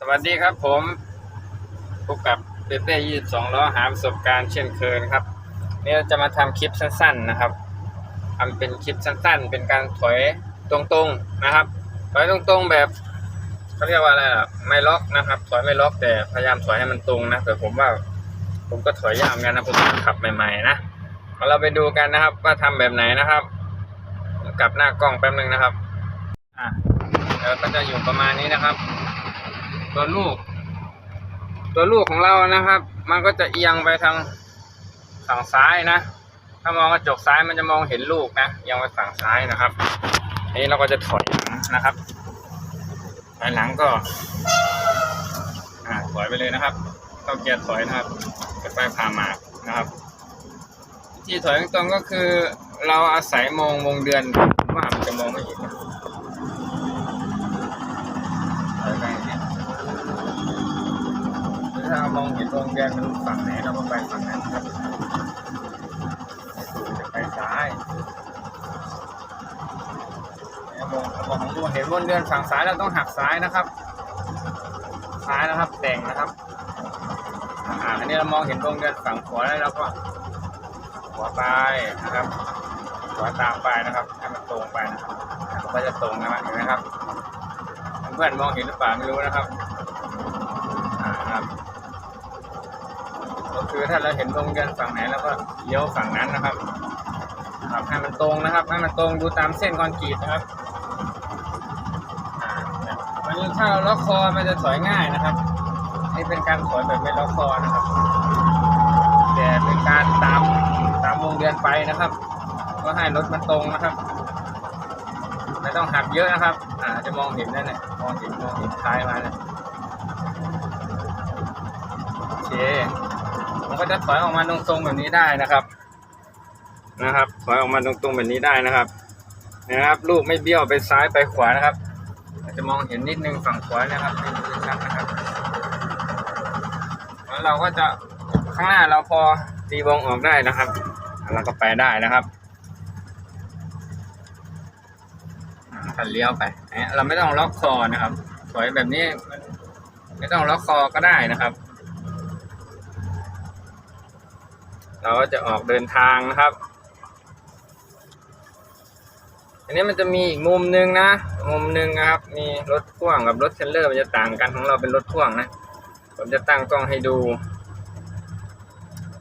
สวัสดีครับผมพบกับเปเป้ยี่สิบสองล้อหาประสบการณ์เช่นเคยนะครับนี่เราจะมาทำคลิปสั้น ๆนะครับทำเป็นคลิปสั้น ๆ เป็นการถอยตรงๆนะครับถอยตรงๆแบบเขาเรียกว่าอะไรล่ะไม่ล็อกนะครับถอยไม่ล็อกแต่พยายามถอยให้มันตรงนะแต่ผมว่าผมก็ถอยยากเหมือนกันนะผมขับใหม่ๆนะเอาเราไปดูกันนะครับ ว่าทำแบบไหนนะครับกลับหน้ากล้องแป๊บนึงนะครับอะแล้วก็จะอยู่ประมาณนี้นะครับ ตัวลูก ตัวลูกของเรานะครับ มันก็จะเอียงไปทางฝั่งซ้ายนะ ถ้ามองกระจกซ้ายมันจะมองเห็นลูกนะเอียงไปฝั่งซ้ายนะครับอันนี้เราก็จะถอยหลังนะครับถอยหลังก็อ่าถอยไปเลยนะครับเข้าเกียร์ถอยนะครับจะไปผ่าหมากนะครับ ที่ถอยตรงก็คือเราอาศัยมองวงเดือนว่ามันจะมองไม่เห็นนะถอยไปอย่างเงี้ย ถ้ามองเห็นวงแดงมันฝั่งไหนเราก็ไปฝั่งนั้นครับจะไปซ้ายแล้วมองมองดูเห็นวงเดือนฝั่งซ้ายเราต้องหักซ้ายนะครับ ซ้ายนะครับแต่งนะครับอ่าอันนี้เรามองเห็นวงเดือนฝั่งขวาแล้วเราก็ขวาไปนะครับขวาตามไปนะครับให้มันตรงไปนะครับก็จะตรงนะครับเห็นไหมครับ เพื่อนมองเห็นหรือเปล่าไม่รู้นะครับ อ่าครับ ก็คือถ้าเราเห็นวงเดือนฝั่งไหนเราก็เลี้ยวฝั่งนั้นนะครับครับให้มันตรงนะครับให้มันตรงดูตามเส้นคอนกรีตนะครับอ่าวันนี้ถ้าเราล็อกคอมันจะถอยง่ายนะครับนี่เป็นการถอยแบบไม่ล็อกคอนะครับแต่เป็นการตามตามวงเดือนไปนะครับ ก็ให้รถมันตรงนะครับ ไม่ต้องหักเยอะนะครับอ่าจะมองเห็นได้เนี่ยมองเห็นมองเห็นท้ายมาเนี่ยโอเค ก็จะถอยออกมาตรงๆแบบนี้ได้นะครับ นะครับถอยออกมาตรงๆแบบนี้ได้นะครับนะครับ ลูกไม่เบี้ยวไปซ้ายไปขวานะครับอาจจะมองเห็นนิดนึงฝั่งขวานะครับไม่ชัดนะครับแล้วเราก็จะข้างหน้าเราพอตีวงออกได้นะครับเราก็ไปได้นะครับคันเลี้ยวไปเนี่ยเราไม่ต้องล็อกคอนะครับถอยแบบนี้ ไม่ต้องล็อกคอก็ได้นะครับ เราก็จะออกเดินทางนะครับ อันนี้มันจะมีอีกมุมหนึ่งนะ มุมหนึ่งนะครับ มีรถพ่วงกับรถเทรลเลอร์มันจะต่างกันของเราเป็นรถพ่วงนะ ผมจะตั้งกล้องให้ดู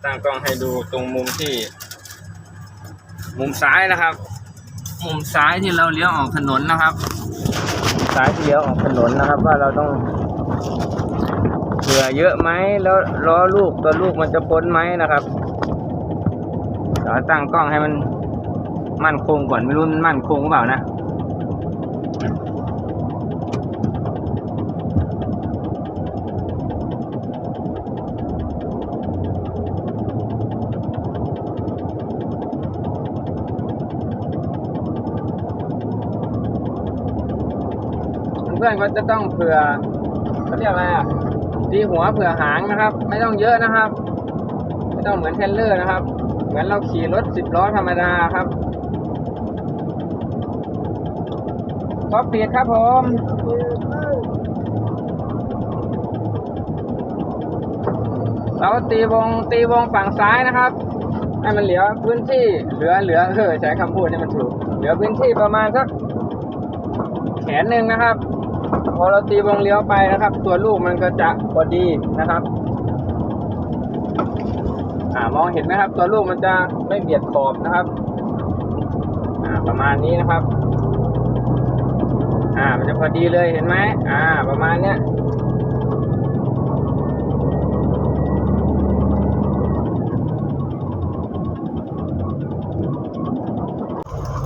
ตั้งกล้องให้ดูตรงมุมที่ มุมซ้ายนะครับ มุมซ้ายที่เราเลี้ยวออกถนนนะครับ ซ้ายที่เลี้ยวออกถนนนะครับ ว่าเราต้องเผื่อเยอะไหมแล้วล้อลูกตัวลูกมันจะพ้นไหมนะครับ เราตั้งกล้องให้มันมั่นคงก่อนไม่รู้มันมั่นคงหรือเปล่านะเพื่อนก็จะต้องเผื่อเขาเรียกอะไรอะตีหัวเผื่อหางนะครับ ไม่ต้องเยอะนะครับ ไม่ต้องเหมือนเทรลเลอร์นะครับ เหมือนเราขี่รถสิบล้อธรรมดาครับครบเปียดครับผมเราตีวงตีวงฝั่งซ้ายนะครับ ให้มันเหลือพื้นที่เหลือเหลือเออใช้คำพูดให้มันถูก เหลือพื้นที่ประมาณสักแขนหนึ่งนะครับ พอเราตีวงเลี้ยวไปนะครับ ตัวลูกมันก็จะพอดีนะครับ มองเห็นไหมครับ ตัวลูกมันจะไม่เบียดขอบนะครับอ่าประมาณนี้นะครับ อ่า มันจะพอดีเลยเห็นไหมอ่า ประมาณเนี้ย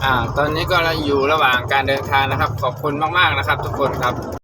อ่า ตอนนี้ก็เราอยู่ระหว่างการเดินทางนะครับ ขอบคุณมาก ๆ นะครับ ทุกคนครับ